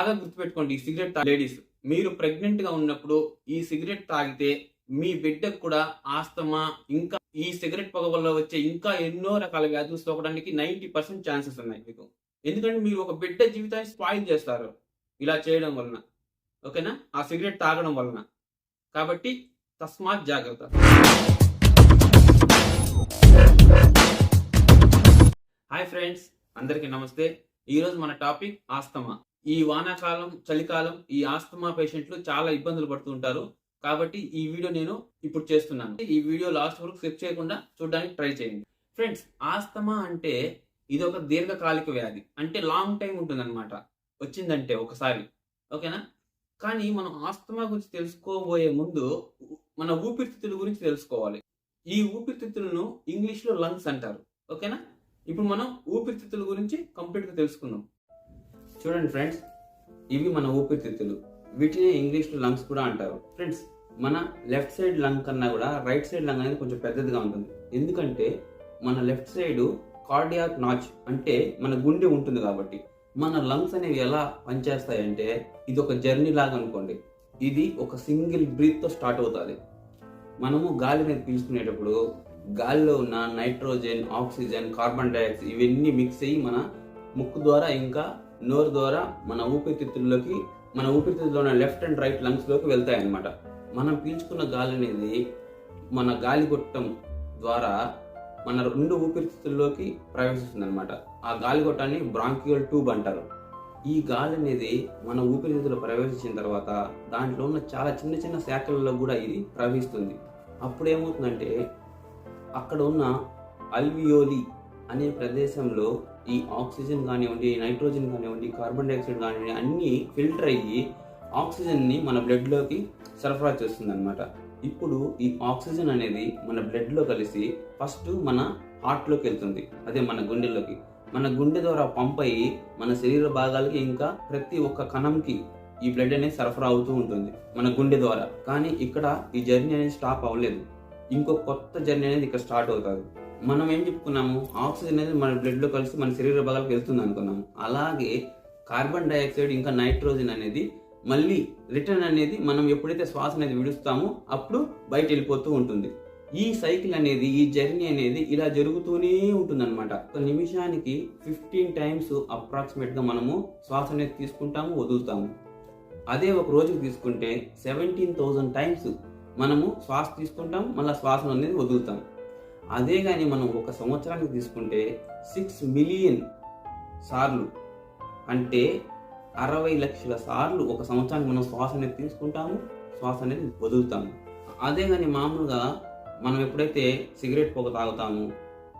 బాగా గుర్తుపెట్టుకోండి ఈ సిగరెట్ లేడీస్ మీరు ప్రెగ్నెంట్గా ఉన్నప్పుడు ఈ సిగరెట్ తాగితే మీ బిడ్డకు కూడా ఆస్తమా ఇంకా ఈ సిగరెట్ పొగ వల్ల వచ్చే ఇంకా ఎన్నో రకాల వ్యాధులు సోకడానికి నైంటీ పర్సెంట్ ఛాన్సెస్ ఉన్నాయి మీకు. ఎందుకంటే మీరు ఒక బిడ్డ జీవితాన్ని స్పాయిల్ చేస్తారు ఇలా చేయడం వలన ఓకేనా? ఆ సిగరెట్ తాగడం వలన. కాబట్టి తస్మాత్ జాగ్రత్త. హాయ్ ఫ్రెండ్స్ అందరికీ నమస్తే. ఈరోజు మన టాపిక్ ఆస్తమా. ఈ వానాకాలం చలికాలం ఈ ఆస్తమా పేషెంట్లు చాలా ఇబ్బందులు పడుతుంటారు కాబట్టి ఈ వీడియో నేను ఇప్పుడు చేస్తున్నాను. ఈ వీడియో లాస్ట్ వరకు స్కిప్ చేయకుండా చూడడానికి ట్రై చేయండి. ఫ్రెండ్స్ ఆస్తమా అంటే ఇది ఒక దీర్ఘకాలిక వ్యాధి. అంటే లాంగ్ టైం ఉంటుందన్నమాట. వచ్చిందంటే ఒకసారి. ఓకేనా? కానీ మనం ఆస్తమా గురించి తెలుసుకోబోయే ముందు మన ఊపిరితిత్తుల గురించి తెలుసుకోవాలి. ఈ ఊపిరితిత్తులను ఇంగ్లీష్లో లంగ్స్ అంటారు. ఓకేనా? ఇప్పుడు మనం ఊపిరితిత్తుల గురించి కంప్లీట్గా తెలుసుకుందాం. చూడండి ఫ్రెండ్స్ ఇవి మన ఊపిరితిత్తులు. వీటిని ఇంగ్లీష్లో లంగ్స్ కూడా అంటారు. ఫ్రెండ్స్ మన లెఫ్ట్ సైడ్ లంగ్ కన్నా కూడా రైట్ సైడ్ లంగ్ అనేది కొంచెం పెద్దదిగా ఉంటుంది. ఎందుకంటే మన లెఫ్ట్ సైడ్ కార్డియాక్ నాచ్ అంటే మన గుండె ఉంటుంది కాబట్టి. మన లంగ్స్ అనేవి ఎలా పనిచేస్తాయంటే ఇది ఒక జర్నీ లాగా అనుకోండి. ఇది ఒక సింగిల్ బ్రీత్తో స్టార్ట్ అవుతుంది. మనము గాలి అనేది పీల్చుకునేటప్పుడు గాలిలో ఉన్న నైట్రోజన్ ఆక్సిజన్ కార్బన్ డైఆక్సైడ్ ఇవన్నీ మిక్స్ అయ్యి మన ముక్కు ద్వారా ఇంకా నోరు ద్వారా మన ఊపిరితిత్తుల్లోకి మన ఊపిరితిత్తుల్లో ఉన్న లెఫ్ట్ అండ్ రైట్ లంగ్స్లోకి వెళ్తాయి అన్నమాట మనం పీల్చుకున్న గాలి అనేది మన గాలి గొట్టం ద్వారా మన రెండు ఊపిరితిత్తుల్లోకి ప్రవేశిస్తుంది అనమాట ఆ గాలి గొట్టాన్ని బ్రాంకియల్ ట్యూబ్ అంటారు. ఈ గాలి అనేది మన ఊపిరితిత్తులో ప్రవేశించిన తర్వాత దాంట్లో ఉన్న చాలా చిన్న చిన్న శాఖలలో కూడా ఇది ప్రవహిస్తుంది. అప్పుడు ఏమవుతుందంటే అక్కడ ఉన్న అల్వియోలి అనే ప్రదేశంలో ఈ ఆక్సిజన్ కానివ్వండి నైట్రోజన్ కానివ్వండి కార్బన్ డైఆక్సైడ్ కానివ్వండి అన్నీ ఫిల్టర్ అయ్యి ఆక్సిజన్ని మన బ్లడ్లోకి సరఫరా చేస్తుంది అనమాట ఇప్పుడు ఈ ఆక్సిజన్ అనేది మన బ్లడ్లో కలిసి ఫస్ట్ మన హార్ట్లోకి వెళ్తుంది అదే మన గుండెలోకి మన గుండె ద్వారా పంప్ అయ్యి మన శరీర భాగాలకి ఇంకా ప్రతి ఒక్క కణంకి ఈ బ్లడ్ అనేది సరఫరా అవుతూ ఉంటుంది మన గుండె ద్వారా. కానీ ఇక్కడ ఈ జర్నీ అనేది స్టాప్ అవ్వలేదు. ఇంకో కొత్త జర్నీ అనేది ఇక్కడ స్టార్ట్ అవుతుంది. మనం ఏం చెప్పుకున్నాము? ఆక్సిజన్ అనేది మన బ్లడ్లో కలిసి మన శరీర భాగాలకు వెళ్తుంది అనుకున్నాము. అలాగే కార్బన్ డైఆక్సైడ్ ఇంకా నైట్రోజన్ అనేది మళ్ళీ రిటర్న్ అనేది మనం ఎప్పుడైతే శ్వాస అనేది విడుస్తామో అప్పుడు బయట వెళ్ళిపోతూ ఉంటుంది. ఈ సైకిల్ అనేది ఈ జర్నీ అనేది ఇలా జరుగుతూనే ఉంటుంది అనమాట ఒక నిమిషానికి ఫిఫ్టీన్ టైమ్స్ అప్రాక్సిమేట్గా మనము శ్వాస అనేది తీసుకుంటాము వదులుతాము. అదే ఒక రోజుకి తీసుకుంటే సెవెంటీన్ థౌజండ్ టైమ్స్ మనము శ్వాస తీసుకుంటాం మళ్ళీ శ్వాస అనేది వదులుతాం. అదే కానీ మనం ఒక సంవత్సరానికి తీసుకుంటే సిక్స్ మిలియన్ సార్లు అంటే అరవై లక్షల సార్లు ఒక సంవత్సరానికి మనం శ్వాస అనేది తీసుకుంటాము శ్వాస అనేది వదులుతాము. అదే కానీ మామూలుగా మనం ఎప్పుడైతే సిగరెట్ పొగ తాగుతాము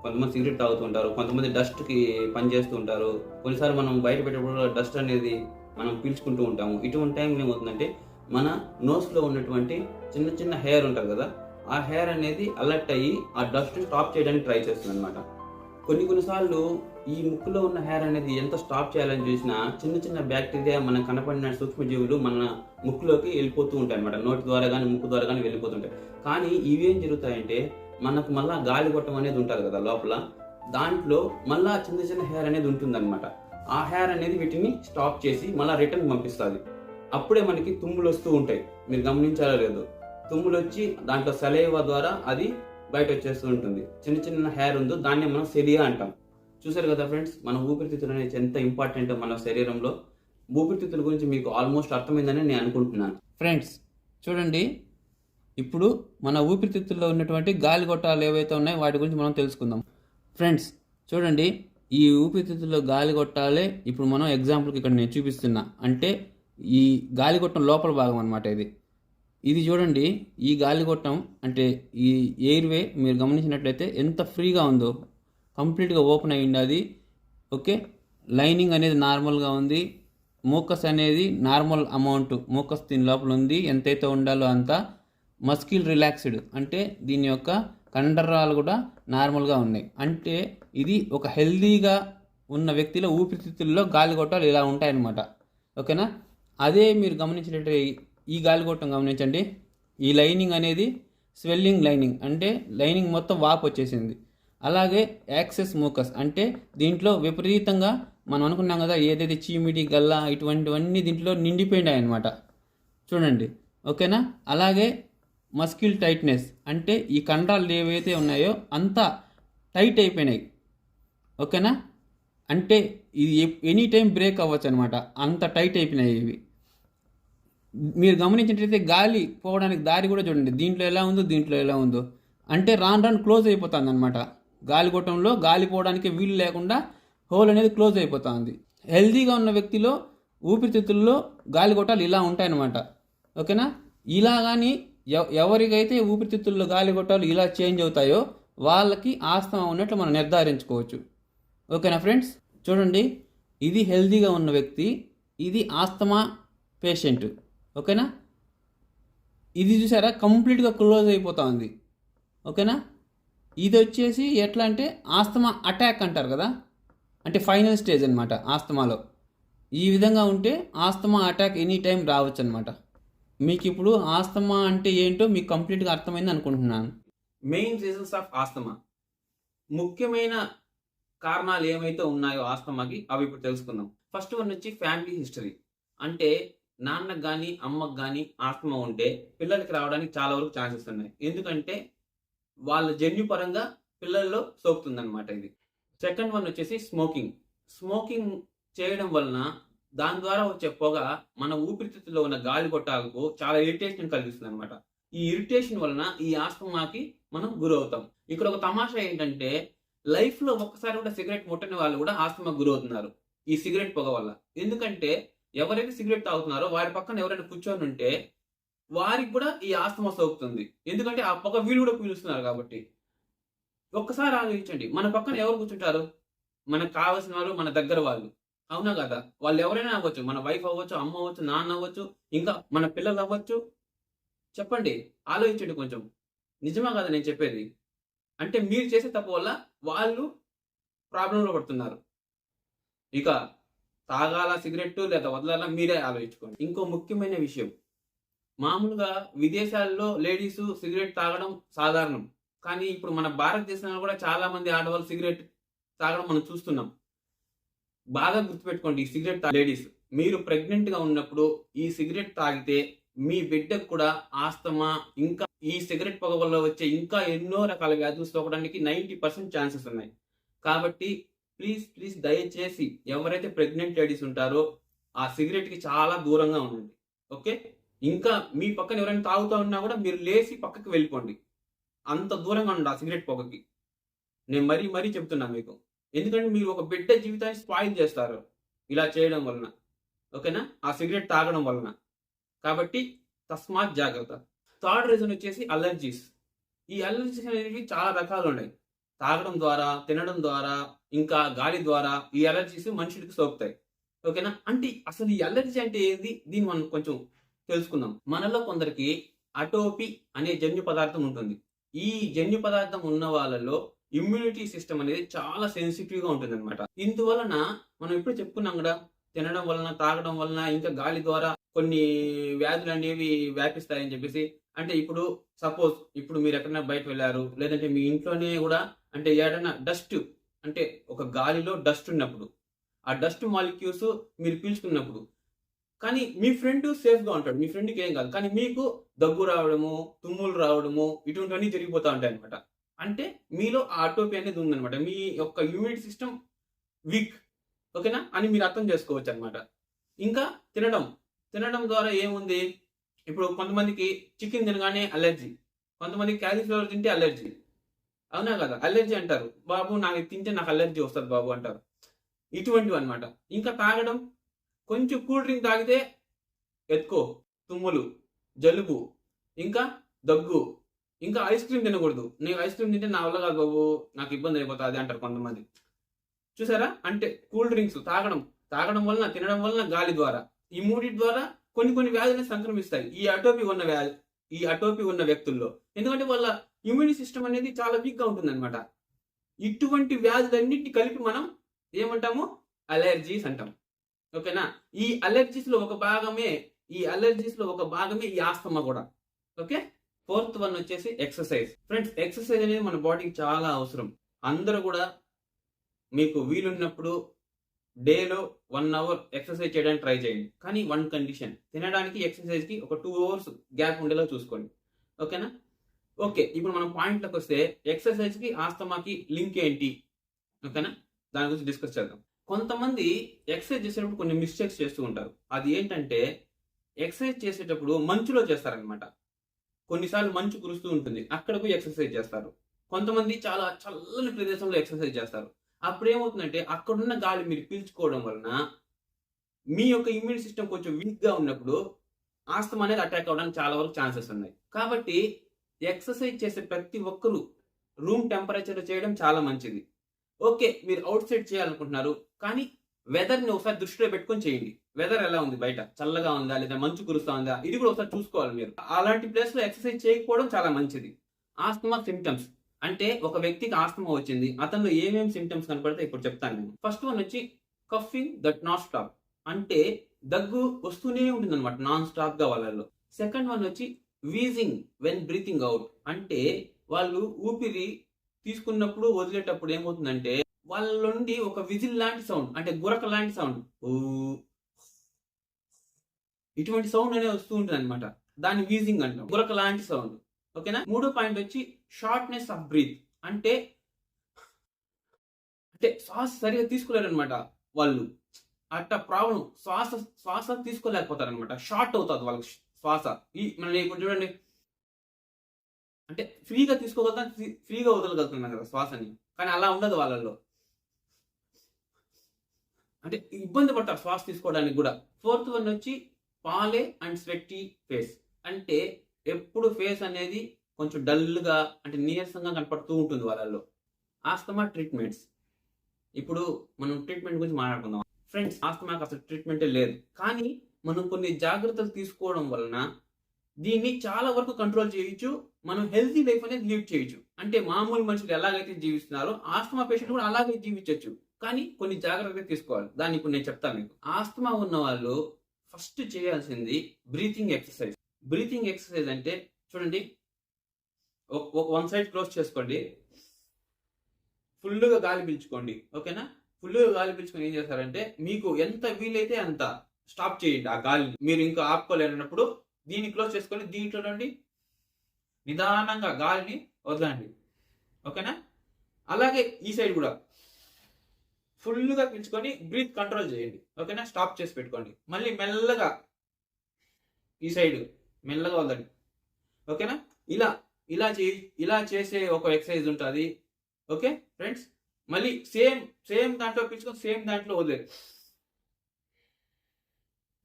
కొంతమంది సిగరెట్ తాగుతుంటారు కొంతమంది డస్ట్కి పనిచేస్తూ ఉంటారు కొన్నిసార్లు మనం బయట పెట్టేటప్పుడు డస్ట్ అనేది మనం పీల్చుకుంటూ ఉంటాము. ఇటువంటి టైంలో ఏమవుతుందంటే మన నోస్లో ఉన్నటువంటి చిన్న చిన్న హెయిర్ ఉంటుంది కదా ఆ హెయిర్ అనేది అలర్ట్ అయ్యి ఆ డస్ట్ స్టాప్ చేయడానికి ట్రై చేస్తుంది అనమాట కొన్ని కొన్నిసార్లు ఈ ముక్కులో ఉన్న హెయిర్ అనేది ఎంత స్టాప్ చేయాలని చూసినా చిన్న చిన్న బ్యాక్టీరియా మనం కనపడిన సూక్ష్మజీవులు మన ముక్కులోకి వెళ్ళిపోతూ ఉంటాయి అనమాట నోటి ద్వారా కానీ ముక్కు ద్వారా కానీ వెళ్ళిపోతుంటాయి కానీ ఇవేం జరుగుతాయంటే మనకు మళ్ళీ గాలి గొట్టం అనేది ఉంటుంది కదా లోపల. దాంట్లో మళ్ళా చిన్న చిన్న హెయిర్ అనేది ఉంటుందన్నమాట. ఆ హెయిర్ అనేది వీటిని స్టాప్ చేసి మళ్ళీ రిటర్న్ పంపిస్తుంది. అప్పుడే మనకి తుమ్ములు వస్తూ ఉంటాయి. మీరు గమనించాలో లేదు. తుమ్ములు వచ్చి దాంట్లో సలైవా ద్వారా అది బయట వచ్చేస్తూ ఉంటుంది. చిన్న చిన్న హెయిర్ ఉందో దాన్ని మనం సెలియా అంటాం. చూసారు కదా ఫ్రెండ్స్ మన ఊపిరితిత్తులు అనేది ఎంత ఇంపార్టెంట్ మన శరీరంలో. ఊపిరితిత్తుల గురించి మీకు ఆల్మోస్ట్ అర్థమైందని నేను అనుకుంటున్నాను. ఫ్రెండ్స్ చూడండి. ఇప్పుడు మన ఊపిరితిత్తుల్లో ఉన్నటువంటి గాలి గొట్టాలు ఏవైతే ఉన్నాయో వాటి గురించి మనం తెలుసుకుందాం. ఫ్రెండ్స్ చూడండి. ఈ ఊపిరితిత్తుల్లో గాలి గొట్టాలే ఇప్పుడు మనం ఎగ్జాంపుల్కి ఇక్కడ నేను చూపిస్తున్నా. అంటే ఈ గాలిగొట్టం లోపల భాగం అనమాట ఇది. ఇది చూడండి ఈ గాలిగొట్టం అంటే ఈ ఎయిర్వే మీరు గమనించినట్లయితే ఎంత ఫ్రీగా ఉందో కంప్లీట్గా ఓపెన్ అయ్యింది అది ఓకే? లైనింగ్ అనేది నార్మల్గా ఉంది. మోకస్ అనేది నార్మల్ అమౌంట్ మూకస్ దీని లోపల ఉంది. ఎంతైతే ఉండాలో అంత మస్కిల్ రిలాక్స్డ్ అంటే దీని యొక్క కండరాలు కూడా నార్మల్గా ఉన్నాయి. అంటే ఇది ఒక హెల్దీగా ఉన్న వ్యక్తిలో ఊపిరితిత్తుల్లో గాలిగొట్టాలు ఇలా ఉంటాయన్నమాట. ఓకేనా? అదే మీరు గమనించినట్టు ఈ గాలిగొట్టం గమనించండి. ఈ లైనింగ్ అనేది స్వెల్లింగ్ లైనింగ్ అంటే లైనింగ్ మొత్తం వాపు వచ్చేసింది. అలాగే యాక్సెస్ మూకస్ అంటే దీంట్లో విపరీతంగా మనం అనుకున్నాం కదా ఏదైతే చీమిడి గల్ల ఇటువంటివన్నీ దీంట్లో నిండిపోయినాయి అనమాట చూడండి. ఓకేనా? అలాగే మస్కిల్ టైట్నెస్ అంటే ఈ కండరాలు ఏవైతే ఉన్నాయో అంతా టైట్ అయిపోయినాయి. ఓకేనా? అంటే ఇది ఎనీ టైం బ్రేక్ అవ్వచ్చు అనమాట అంత టైట్ అయిపోయినాయి ఇవి. మీరు గమనించినట్లయితే గాలి పోవడానికి దారి కూడా చూడండి. దీంట్లో ఎలా ఉందో దీంట్లో ఎలా ఉందో. అంటే రాను రాను క్లోజ్ అయిపోతుంది అనమాట గాలి కొట్టంలో గాలి పోవడానికి వీలు లేకుండా హోల్ అనేది క్లోజ్ అయిపోతుంది. హెల్తీగా ఉన్న వ్యక్తిలో ఊపిరితిత్తుల్లో గాలి గొట్టాలు ఇలా ఉంటాయన్నమాట. ఓకేనా? ఇలా కానీ ఎవరికైతే ఊపిరితిత్తుల్లో గాలి గొట్టాలు ఇలా చేంజ్ అవుతాయో వాళ్ళకి ఆస్తమా ఉన్నట్లు మనం నిర్ధారించుకోవచ్చు. ఓకేనా ఫ్రెండ్స్? చూడండి. ఇది హెల్తీగా ఉన్న వ్యక్తి ఇది ఆస్తమా పేషెంట్. ఓకేనా? ఇది చూసారా? కంప్లీట్గా క్లోజ్ అయిపోతా ఉంది. ఓకేనా? ఇది వచ్చేసి ఎట్లా అంటే ఆస్తమా అటాక్ అంటారు కదా? అంటే ఫైనల్ స్టేజ్ అనమాట ఆస్తమాలో. ఈ విధంగా ఉంటే ఆస్తమా అటాక్ ఎనీ టైం రావచ్చు అనమాట మీకు ఇప్పుడు ఆస్తమా అంటే ఏంటో మీకు కంప్లీట్గా అర్థమైంది అనుకుంటున్నాను. Main reasons of asthma. ముఖ్యమైన కారణాలు ఏమైతే ఉన్నాయో ఆస్తమాకి అవి ఇప్పుడు తెలుసుకుందాం. ఫస్ట్ వన్ వచ్చి ఫ్యామిలీ హిస్టరీ. అంటే నాన్నకు కానీ అమ్మకు కానీ ఆస్తమా ఉంటే పిల్లలకి రావడానికి చాలా వరకు ఛాన్సెస్ ఉన్నాయి. ఎందుకంటే వాళ్ళ జన్యుపరంగా పిల్లల్లో సోకుతుందన్నమాట ఇది. సెకండ్ వన్ వచ్చేసి స్మోకింగ్. స్మోకింగ్ చేయడం వలన దాని ద్వారా వచ్చే పొగ మన ఊపిరితిత్తులో ఉన్న గాలి గొట్టాలకు చాలా ఇరిటేషన్ కలిగిస్తుంది అనమాట ఈ ఇరిటేషన్ వలన ఈ ఆస్తమాకి మనం గురవుతాం. ఇక్కడ ఒక తమాషా ఏంటంటే లైఫ్లో ఒక్కసారి కూడా సిగరెట్ ముట్టని వాళ్ళు కూడా ఆస్తమా గురవుతున్నారు. ఈ సిగరెట్ పొగ వల్ల. ఎందుకంటే ఎవరైతే సిగరెట్ తాగుతున్నారో వారి పక్కన ఎవరైనా కూర్చొని ఉంటే వారికి కూడా ఈ ఆస్తమా సోకుతుంది. ఎందుకంటే ఆ పక్క వీళ్ళు కూడా పీలుస్తున్నారు కాబట్టి. ఒక్కసారి ఆలోచించండి. మన పక్కన ఎవరు కూర్చుంటారు? మనకు కావాల్సిన వారు మన దగ్గర వాళ్ళు. అవునా కదా? వాళ్ళు ఎవరైనా అవ్వచ్చు. మన వైఫ్ అవ్వచ్చు అమ్మ అవ్వచ్చు నాన్న అవ్వచ్చు ఇంకా మన పిల్లలు అవ్వచ్చు. చెప్పండి. ఆలోచించండి కొంచెం. నిజమా కదా నేను చెప్పేది? అంటే మీరు చేసే తప్పు వల్ల వాళ్ళు ప్రాబ్లంలో పడుతున్నారు. ఇక తాగాల సిగరెట్ లేదా వదలాలా మీరే ఆలోచించుకోండి. ఇంకో ముఖ్యమైన విషయం. మామూలుగా విదేశాల్లో లేడీస్ సిగరెట్ తాగడం సాధారణం. కానీ ఇప్పుడు మన భారతదేశంలో కూడా చాలా మంది ఆడవాళ్ళు సిగరెట్ తాగడం మనం చూస్తున్నాం. బాగా గుర్తుపెట్టుకోండి ఈ సిగరెట్ లేడీస్ మీరు ప్రెగ్నెంట్గా ఉన్నప్పుడు ఈ సిగరెట్ తాగితే మీ బిడ్డకు కూడా ఆస్తమా ఇంకా ఈ సిగరెట్ పొగ వల్ల వచ్చే ఇంకా ఎన్నో రకాల వ్యాధులు సోకడానికి నైంటీ పర్సెంట్ ఛాన్సెస్ ఉన్నాయి. కాబట్టి ప్లీజ్ ప్లీజ్ దయచేసి ఎవరైతే ప్రెగ్నెంట్ లేడీస్ ఉంటారో ఆ సిగరెట్కి చాలా దూరంగా ఉండండి ఓకే? ఇంకా మీ పక్కన ఎవరైనా తాగుతూ ఉన్నా కూడా మీరు లేచి పక్కకి వెళ్ళిపోండి. అంత దూరంగా ఉండండి ఆ సిగరెట్ పొగకి. నేను మరీ మరీ చెప్తున్నా మీకు. ఎందుకంటే మీరు ఒక బిడ్డ జీవితాన్ని స్పాయిల్ చేస్తారు ఇలా చేయడం వలన ఓకేనా? ఆ సిగరెట్ తాగడం వలన. కాబట్టి తస్మాత్ జాగ్రత్త. థర్డ్ రీజన్ వచ్చేసి అలర్జీస్. ఈ అలర్జీస్ అనేవి చాలా రకాలు ఉన్నాయి. తాగడం ద్వారా తినడం ద్వారా ఇంకా గాలి ద్వారా ఈ అలర్జీస్ మనుషులకి సోకుతాయి. ఓకేనా? అంటే అసలు ఈ అలర్జీ అంటే ఏంది? దీన్ని మనం కొంచెం తెలుసుకుందాం. మనలో కొందరికి అటోపి అనే జన్యు పదార్థం ఉంటుంది. ఈ జన్యు పదార్థం ఉన్న వాళ్ళలో ఇమ్యూనిటీ సిస్టమ్ అనేది చాలా సెన్సిటివ్గా ఉంటుంది అనమాట ఇందువలన మనం ఇప్పుడు చెప్పుకున్నాం కదా తినడం వలన తాగడం వలన ఇంకా గాలి ద్వారా కొన్ని వ్యాధులు అనేవి వ్యాపిస్తాయని చెప్పేసి అంటే ఇప్పుడు సపోజ్ ఇప్పుడు మీరు ఎక్కడైనా బయట వెళ్ళారు లేదంటే మీ ఇంట్లోనే కూడా అంటే ఏడైనా డస్ట్ అంటే ఒక గాలిలో డస్ట్ ఉన్నప్పుడు ఆ డస్ట్ మాలిక్యూల్స్ మీరు పీల్చుకున్నప్పుడు కానీ మీ ఫ్రెండ్ సేఫ్గా ఉంటాడు. మీ ఫ్రెండ్కి ఏం కాదు. కానీ మీకు దగ్గు రావడము తుమ్ములు రావడము ఇటువంటివన్నీ జరిగిపోతూ ఉంటాయి అనమాట అంటే మీలో ఆ అనేది ఉందన్నమాట. మీ యొక్క ఇమ్యూనిటీ సిస్టమ్ వీక్ ఓకేనా అని మీరు అర్థం చేసుకోవచ్చు అనమాట ఇంకా తినడం. తినడం ద్వారా ఏముంది? ఇప్పుడు కొంతమందికి చికెన్ తినగానే అలర్జీ కొంతమందికి క్యాలీఫ్లవర్ తింటే అలర్జీ అవునా కదా? అలర్జీ అంటారు. బాబు నాకు తింటే నాకు అలర్జీ వస్తుంది బాబు అంటారు. ఇటువంటివి అనమాట ఇంకా తాగడం కొంచెం కూల్ డ్రింక్ తాగితే ఎత్తుకో తుమ్ములు జలుబు ఇంకా దగ్గు ఇంకా ఐస్ క్రీమ్ తినకూడదు. నేను ఐస్ క్రీమ్ తింటే నా వల్ల కాదు బాబు నాకు ఇబ్బంది అయిపోతుంది అంటారు కొంతమంది. చూసారా? అంటే కూల్ డ్రింక్స్ తాగడం. తాగడం వలన తినడం వలన గాలి ద్వారా. ఈ మూడి ద్వారా కొన్ని కొన్ని వ్యాధులను సంక్రమిస్తాయి. ఈ అటోపీ ఉన్న వ్యాధి ఈ అటోపీ ఉన్న వ్యక్తుల్లో. ఎందుకంటే వాళ్ళ ఇమ్యూనిటీ సిస్టమ్ అనేది చాలా వీక్గా ఉంటుంది అనమాట ఇటువంటి వ్యాధులన్నింటినీ కలిపి మనం ఏమంటాము? అలర్జీస్ అంటాం. ఓకేనా? ఈ అలర్జీస్లో ఒక భాగమే ఈ అలర్జీస్లో ఒక భాగమే ఈ ఆస్తమా కూడా. ఓకే? ఫోర్త్ వన్ వచ్చేసి ఎక్సర్సైజ్. ఫ్రెండ్స్ ఎక్సర్సైజ్ అనేది మన బాడీకి చాలా అవసరం. అందరూ కూడా మీకు వీలున్నప్పుడు డేలో వన్ అవర్ ఎక్సర్సైజ్ చేయడానికి ట్రై చేయండి. కానీ వన్ కండిషన్ తినడానికి ఎక్సర్సైజ్కి ఒక టూ అవర్స్ గ్యాప్ ఉండేలా చూసుకోండి. ఓకేనా? ఓకే ఇప్పుడు మనం పాయింట్లోకి వస్తే ఎక్సర్సైజ్కి ఆస్తమాకి లింక్ ఏంటి? ఓకేనా? దాని గురించి డిస్కస్ చేద్దాం. కొంతమంది ఎక్సర్సైజ్ చేసేటప్పుడు కొన్ని మిస్టేక్స్ చేస్తూ ఉంటారు. అది ఏంటంటే ఎక్సర్సైజ్ చేసేటప్పుడు మంచులో చేస్తారనమాట కొన్నిసార్లు మంచు కురుస్తూ ఉంటుంది. అక్కడ పోయి ఎక్సర్సైజ్ చేస్తారు. కొంతమంది చాలా చల్లని ప్రదేశంలో ఎక్సర్సైజ్ చేస్తారు. అప్పుడు ఏమవుతుందంటే అక్కడున్న గాలి మీరు పీల్చుకోవడం వలన మీ యొక్క ఇమ్యూన్ సిస్టమ్ కొంచెం వీక్గా ఉన్నప్పుడు ఆస్తమా అనేది అటాక్ అవ్వడానికి చాలా వరకు ఛాన్సెస్ ఉన్నాయి. కాబట్టి ఎక్సర్సైజ్ చేసే ప్రతి ఒక్కరూ రూమ్ టెంపరేచర్ చేయడం చాలా మంచిది. ఓకే మీరు అవుట్ సైడ్ చేయాలనుకుంటున్నారు కానీ వెదర్ని ఒకసారి దృష్టిలో పెట్టుకొని చేయండి. వెదర్ ఎలా ఉంది బయట? చల్లగా ఉందా? లేదా మంచు కురుస్తా ఉందా? ఇది కూడా ఒకసారి చూసుకోవాలి మీరు. అలాంటి ప్లేస్లో ఎక్సర్సైజ్ చేయకపోవడం చాలా మంచిది. ఆస్తమా సిమ్టమ్స్ అంటే ఒక వ్యక్తికి ఆస్తమా వచ్చింది అతనిలో ఏమేమి సిమ్టమ్స్ కనపడితే ఇప్పుడు చెప్తాను నేను. ఫస్ట్ వన్ వచ్చి కఫింగ్ దట్ నాట్ స్టాప్ అంటే దగ్గు వస్తూనే ఉంటుంది అనమాట నాన్ స్టాప్గా వాళ్ళలో సెకండ్ వన్ వచ్చి వీజింగ్ వెన్ బ్రీతింగ్ అవుట్ అంటే వాళ్ళు ఊపిరి తీసుకున్నప్పుడు వదిలేటప్పుడు ఏమవుతుందంటే వాళ్ళ నుండి ఒక విజిల్ లాంటి సౌండ్ అంటే గురక లాంటి సౌండ్ ఇటువంటి సౌండ్ అనేది వస్తూ ఉంటుంది అనమాట దాన్ని వీజింగ్ అంటాం. గురక లాంటి సౌండ్ ఓకేనా? మూడో పాయింట్ వచ్చి షార్ట్నెస్ ఆఫ్ బ్రీత్. అంటే అంటే శ్వాస సరిగా తీసుకోలేరు అనమాట వాళ్ళు. అట్ట ప్రాబ్లం శ్వాస శ్వాస తీసుకోలేకపోతారనమాట షార్ట్ అవుతుంది వాళ్ళకి శ్వాస. ఈ మనం ఇప్పుడు చూడండి. అంటే ఫ్రీగా తీసుకోగలుగుతాం ఫ్రీగా వదలగలుగుతున్నాం కదా శ్వాసని. కానీ అలా ఉండదు వాళ్ళల్లో. అంటే ఇబ్బంది పడతారు శ్వాస తీసుకోవడానికి కూడా. ఫోర్త్ వన్ వచ్చి పాలే అండ్ స్వెట్టి ఫేస్. అంటే ఎప్పుడు ఫేస్ అనేది కొంచెం డల్గా అంటే నీరసంగా కనపడుతూ ఉంటుంది వాళ్ళల్లో. Asthma treatments. ఇప్పుడు మనం ట్రీట్మెంట్ గురించి మాట్లాడుకుందాం. ఫ్రెండ్స్ ఆస్తమాకి అసలు ట్రీట్మెంటే లేదు. కానీ మనం కొన్ని జాగ్రత్తలు తీసుకోవడం వలన దీన్ని చాలా వరకు కంట్రోల్ చేయొచ్చు. మనం హెల్తీ లైఫ్ అనేది లీడ్ చేయొచ్చు. అంటే మామూలు మనుషులు ఎలాగైతే జీవిస్తున్నారో ఆస్తమా పేషెంట్ కూడా అలాగే జీవించవచ్చు కానీ కొన్ని జాగ్రత్తలు తీసుకోవాలి. దాన్ని ఇప్పుడు నేను చెప్తాను మీకు. ఆస్తమా ఉన్న వాళ్ళు ఫస్ట్ చేయాల్సింది బ్రీతింగ్ ఎక్సర్సైజ్. బ్రీతింగ్ ఎక్సర్సైజ్ అంటే చూడండి ఒక వన్ సైడ్ క్లోజ్ చేసుకోండి. ఫుల్గా గాలి పీల్చుకోండి. ఓకేనా? ఫుల్గా గాలి పీల్చుకొని ఏం చేస్తారంటే మీకు ఎంత వీలైతే అంత స్టాప్ చేయండి ఆ గాలిని. మీరు ఇంకా ఆపుకోలేనప్పుడు దీన్ని క్లోజ్ చేసుకొని దీంట్లో నుండి నిదానంగా గాలిని వదలండి. ఓకేనా? అలాగే ఈ సైడ్ కూడా. ఫుల్గా పీల్చుకొని బ్రీత్ కంట్రోల్ చేయండి. ఓకేనా? స్టాప్ చేసి పెట్టుకోండి. మళ్ళీ మెల్లగా ఈ సైడ్ మెల్లగా వదలండి. ఓకేనా? ఇలా ఇలా చే ఇలా చేసే ఒక ఎక్సర్సైజ్ ఉంటుంది. ఓకే ఫ్రెండ్స్ మళ్ళీ సేమ్ సేమ్ దాంట్లో పిలుచుకొని సేమ్ దాంట్లో వదిలేదు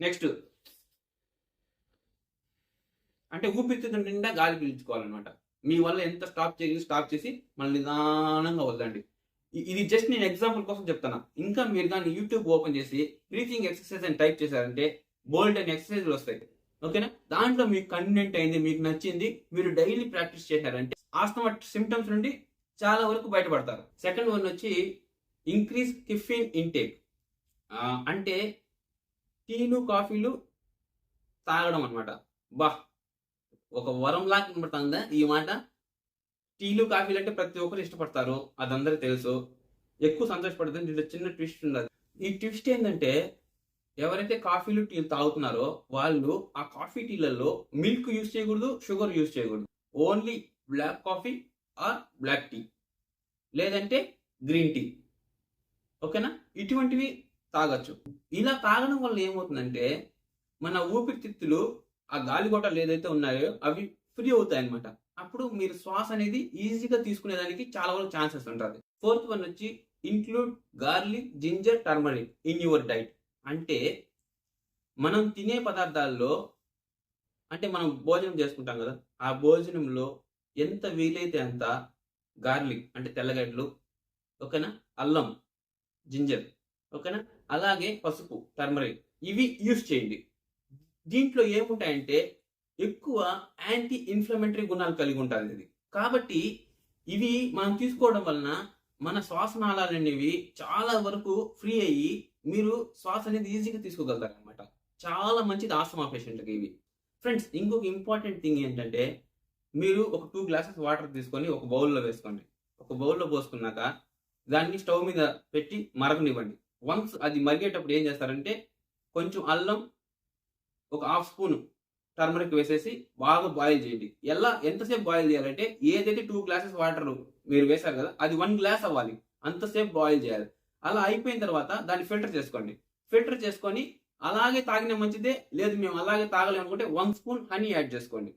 నెక్స్ట్ అంటే ఊపిరితిత్తుల నిండా గాలి పీల్చుకోవాలన్నమాట. మీ వల్ల ఎంత స్టాప్ చేసి స్టాప్ చేసి మళ్ళీ నిదానంగా వదలండి. ఇది జస్ట్ నేను ఎగ్జాంపుల్ కోసం చెప్తాను ఇంకా మీరు కానీ యూట్యూబ్ ఓపెన్ చేసి బ్రీతింగ్ ఎక్సర్సైజ్ అని టైప్ చేశారంటే బోల్డ్ అని ఎక్సర్సైజ్లు వస్తాయి. ఓకేనా? దాంట్లో మీకు కన్వీనియంట్ అయింది మీకు నచ్చింది మీరు డైలీ ప్రాక్టీస్ చేశారంటే ఆస్తమా సిమ్టమ్స్ నుండి చాలా వరకు బయటపడతారు. సెకండ్ వన్ వచ్చి ఇంక్రీజ్ కిఫిన్ ఇంటేక్ అంటే టీలు కాఫీలు తాగడం అనమాట బా ఒక వరంలా కనబడుతుందా ఈ మాట? టీలు కాఫీలు అంటే ప్రతి ఒక్కరు ఇష్టపడతారు అదందరూ తెలుసు. ఎక్కువ సంతోషపడుతుంది దీంట్లో చిన్న ట్విస్ట్ ఉండదు ఈ ట్విస్ట్ ఏంటంటే ఎవరైతే కాఫీలు టీ తాగుతున్నారో వాళ్ళు ఆ కాఫీ టీలలో మిల్క్ యూజ్ చేయకూడదు షుగర్ యూజ్ చేయకూడదు. Only black coffee or black tea. లేదంటే గ్రీన్ టీ. ఓకేనా? ఇటువంటివి తాగొచ్చు. ఇలా తాగడం వల్ల ఏమవుతుందంటే మన ఊపిరితిత్తులు ఆ గాలిగొట్టాలు ఏదైతే ఉన్నాయో అవి ఫ్రీ అవుతాయి అనమాట అప్పుడు మీరు శ్వాస అనేది ఈజీగా తీసుకునేదానికి చాలా వరకు ఛాన్సెస్ ఉంటుంది. ఫోర్త్ వన్ వచ్చి include garlic ginger turmeric in your diet. అంటే మనం తినే పదార్థాల్లో అంటే మనం భోజనం చేసుకుంటాం కదా ఆ భోజనంలో ఎంత వీలైతే అంత గార్లిక్ అంటే తెల్లగడ్డలు ఓకేనా? అల్లం జింజర్ ఓకేనా? అలాగే పసుపు టర్మరిక్ ఇవి యూస్ చేయండి. దీంట్లో ఏముంటాయంటే ఎక్కువ యాంటీ ఇన్ఫ్లమేటరీ గుణాలు కలిగి ఉంటుంది ఇది కాబట్టి ఇవి మనం తీసుకోవడం వలన మన శ్వాసనాళాలు అనేవి చాలా వరకు ఫ్రీ అయ్యి మీరు శ్వాస అనేది ఈజీగా తీసుకోగలుగుతారు అనమాట చాలా మంచిది ఆస్తమా పేషెంట్కి ఇవి. ఫ్రెండ్స్ ఇంకొక ఇంపార్టెంట్ థింగ్ ఏంటంటే మీరు ఒక టూ గ్లాసెస్ వాటర్ తీసుకొని ఒక బౌల్లో వేసుకోండి. ఒక బౌల్లో పోసుకున్నాక దాన్ని స్టవ్ మీద పెట్టి మరగనివ్వండి. వన్స్ అది మరిగేటప్పుడు ఏం చేస్తారంటే కొంచెం అల్లం ఒక హాఫ్ స్పూన్ టర్మరిక్ వేసేసి బాగా బాయిల్ చేయండి. ఎలా ఎంతసేపు బాయిల్ చేయాలంటే ఏదైతే టూ గ్లాసెస్ వాటర్ మీరు వేశారు కదా అది వన్ గ్లాస్ అవ్వాలి. అంతసేపు బాయిల్ చేయాలి. అలా అయిపోయిన తర్వాత దాన్ని ఫిల్టర్ చేసుకోండి. ఫిల్టర్ చేసుకొని అలాగే తాగిన మంచిదే లేదు మేము అలాగే తాగలేము అనుకుంటే వన్ స్పూన్ హనీ యాడ్ చేసుకోండి.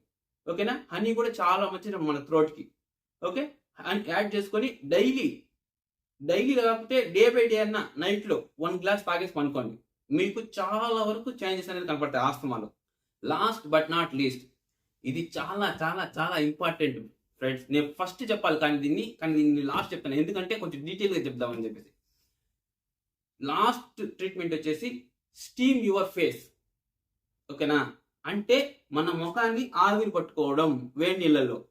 ఓకేనా? హనీ కూడా చాలా మంచిది మన థ్రోట్కి ఓకే? యాడ్ చేసుకొని డైలీ డైలీ కాకపోతే డే బై డే అన్న నైట్లో వన్ గ్లాస్ తాగేసి పనుకోండి. మీకు చాలా వరకు చేంజెస్ అనేది కనపడతాయి ఆస్తమాలో. లాస్ట్ బట్ నాట్ లీస్ట్ ఇది చాలా చాలా చాలా ఇంపార్టెంట్ ఫ్రెండ్స్ నేను ఫస్ట్ చెప్పాలి కానీ దీన్ని కానీ దీన్ని లాస్ట్ చెప్తాను. ఎందుకంటే కొంచెం డీటెయిల్గా చెప్దామని చెప్పేసి. లాస్ట్ ట్రీట్మెంట్ వచ్చేసి స్టీమ్ యువర్ ఫేస్. ఓకేనా? అంటే మన ముఖాన్ని ఆవిరి పట్టుకోవడం వేడి నీళ్ళలో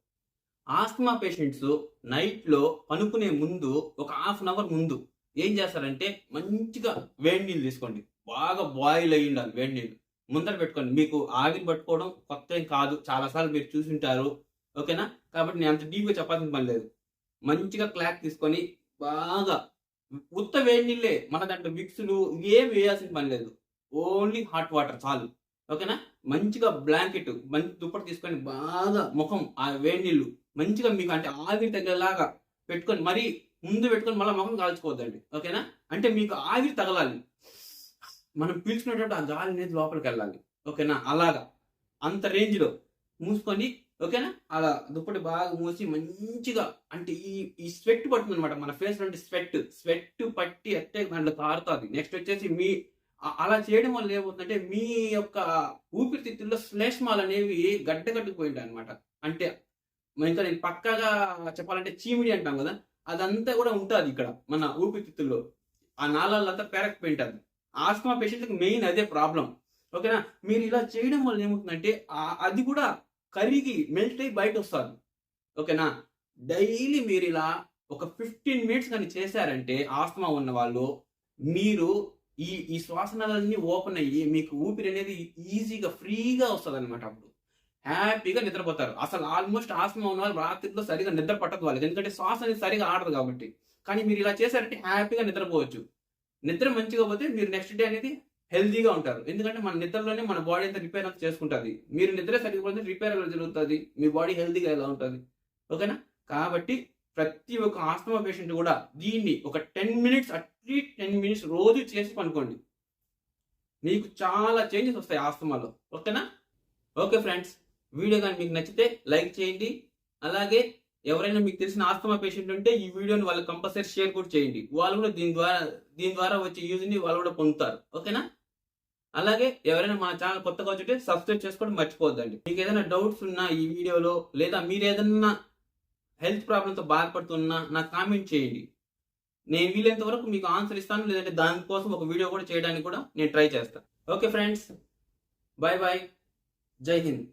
ఆస్తమా పేషెంట్స్ నైట్లో పనుకునే ముందు ఒక హాఫ్ అన్ అవర్ ముందు ఏం చేస్తారంటే మంచిగా వేడి నీళ్ళు తీసుకోండి. బాగా బాయిల్ అయ్యి ఉండాలి వేడి నీళ్ళు. ముందర పెట్టుకోండి. మీకు ఆవిరి పట్టుకోవడం కొత్త ఏం కాదు. చాలాసార్లు మీరు చూసుంటారు. ఓకేనా? కాబట్టి నేను అంత డీప్గా చెప్పాల్సిన పని లేదు. మంచిగా క్లాక్ తీసుకొని బాగా ఉత్త వేడి నీళ్ళే మన దాంట్లో మిక్స్లు ఏం వేయాల్సిన పని లేదు. ఓన్లీ హాట్ వాటర్ చాలు. ఓకేనా? మంచిగా బ్లాంకెట్ మంచి దుప్పటి తీసుకొని బాగా ముఖం ఆ వేడి నీళ్ళు మంచిగా మీకు అంటే ఆవిరి తగ్గేలాగా పెట్టుకొని మరీ ముందు పెట్టుకొని మళ్ళీ ముఖం కాల్చుకోవద్దండి. ఓకేనా? అంటే మీకు ఆవిరి తగలాలి. మనం పీల్చుకునేటప్పుడు ఆ గాలి అనేది లోపలికి వెళ్ళాలి. ఓకేనా? అలాగా. అంత రేంజ్లో మూసుకొని ఓకేనా? అలా దుప్పటి బాగా మూసి మంచిగా అంటే ఈ ఈ స్వెట్ పడుతుంది అనమాట మన ఫేస్ నుండి స్వెట్. స్వెట్ పట్టి అట్టే దాంట్లో కారుతుంది. నెక్స్ట్ వచ్చేసి మీ అలా చేయడం వల్ల ఏమవుతుందంటే మీ యొక్క ఊపిరితిత్తుల్లో శ్లేష్మాలు అనేవి గడ్డగట్టుకుపోయింటాయి అనమాట అంటే ఇంకా నేను పక్కగా చెప్పాలంటే చీమిడి అంటాం కదా అదంతా కూడా ఉంటుంది ఇక్కడ మన ఊపిరితిత్తుల్లో. ఆ నాళాలంతా పెరగపోయింటుంది ఆస్మా పేషెంట్కి మెయిన్ అదే ప్రాబ్లం. ఓకేనా? మీరు ఇలా చేయడం వల్ల ఏమవుతుందంటే అది కూడా కరిగి మెల్ట్ అయ్యి బయట వస్తారు ఓకేనా? డైలీ మీరు ఇలా ఒక ఫిఫ్టీన్ మినిట్స్ కానీ చేశారంటే ఆస్తమా ఉన్న వాళ్ళు మీరు ఈ ఈ శ్వాసనాలన్నీ ఓపెన్ అయ్యి మీకు ఊపిరి అనేది ఈజీగా ఫ్రీగా వస్తుంది అనమాట అప్పుడు. హ్యాపీగా నిద్రపోతారు. అసలు ఆల్మోస్ట్ ఆస్తమా ఉన్న వాళ్ళు రాత్రిలో సరిగా నిద్ర పట్టదు వాళ్ళకి. ఎందుకంటే శ్వాస అనేది సరిగా ఆడదు కాబట్టి. కానీ మీరు ఇలా చేశారంటే హ్యాపీగా నిద్రపోవచ్చు. నిద్ర మంచిగా పోతే మీరు నెక్స్ట్ డే అనేది హెల్దీగా ఉంటారు. ఎందుకంటే మన నిద్రలోనే మన బాడీ అంతా రిపేర్ అంతా చేసుకుంటుంది. మీరు నిద్ర సరిగ్గా రిపేర్ ఎలా జరుగుతుంది? మీ బాడీ హెల్దీగా ఎలా ఉంటుంది? ఓకేనా? కాబట్టి ప్రతి ఒక్క ఆస్తమా పేషెంట్ కూడా దీన్ని ఒక ten minutes at least ten minutes రోజు చేసి పనుకోండి. మీకు చాలా చేంజెస్ వస్తాయి ఆస్తమాలో. ఓకేనా? ఓకే ఫ్రెండ్స్ వీడియో కానీ మీకు నచ్చితే లైక్ చేయండి. అలాగే ఎవరైనా మీకు తెలిసిన ఆస్తమా పేషెంట్ ఉంటే ఈ వీడియోని వాళ్ళకి కంపల్సరీ షేర్ కూడా చేయండి. వాళ్ళు కూడా దీని ద్వారా దీని ద్వారా వచ్చే యూజ్ని వాళ్ళు కూడా పొందుతారు. ఓకేనా? అలాగే ఎవరైనా మన ఛానల్ కొత్తగా వచ్చింటే సబ్స్క్రైబ్ చేసుకోవడం మర్చిపోద్దండి మీకు ఏదైనా డౌట్స్ ఉన్నా ఈ వీడియోలో లేదా మీరు ఏదన్నా హెల్త్ ప్రాబ్లంతో బాధపడుతున్నా నాకు కామెంట్ చేయండి. నేను వీలైనంత వరకు మీకు ఆన్సర్ ఇస్తాను లేదంటే దానికోసం ఒక వీడియో కూడా చేయడానికి కూడా నేను ట్రై చేస్తాను ఓకే ఫ్రెండ్స్ బాయ్ బాయ్ జై హింద్